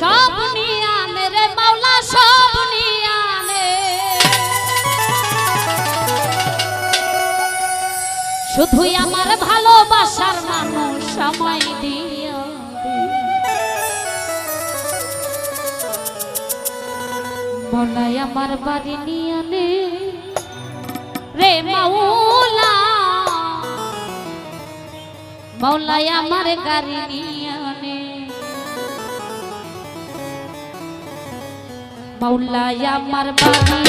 সব নিয়া আমার ভালোবাসার মানুষ সময় দিয়া মলাই আমার বাড়ি নিয়া রে মাওলা। মৌলাই আমার গাড়ি মৌলায় আমার বাড়ি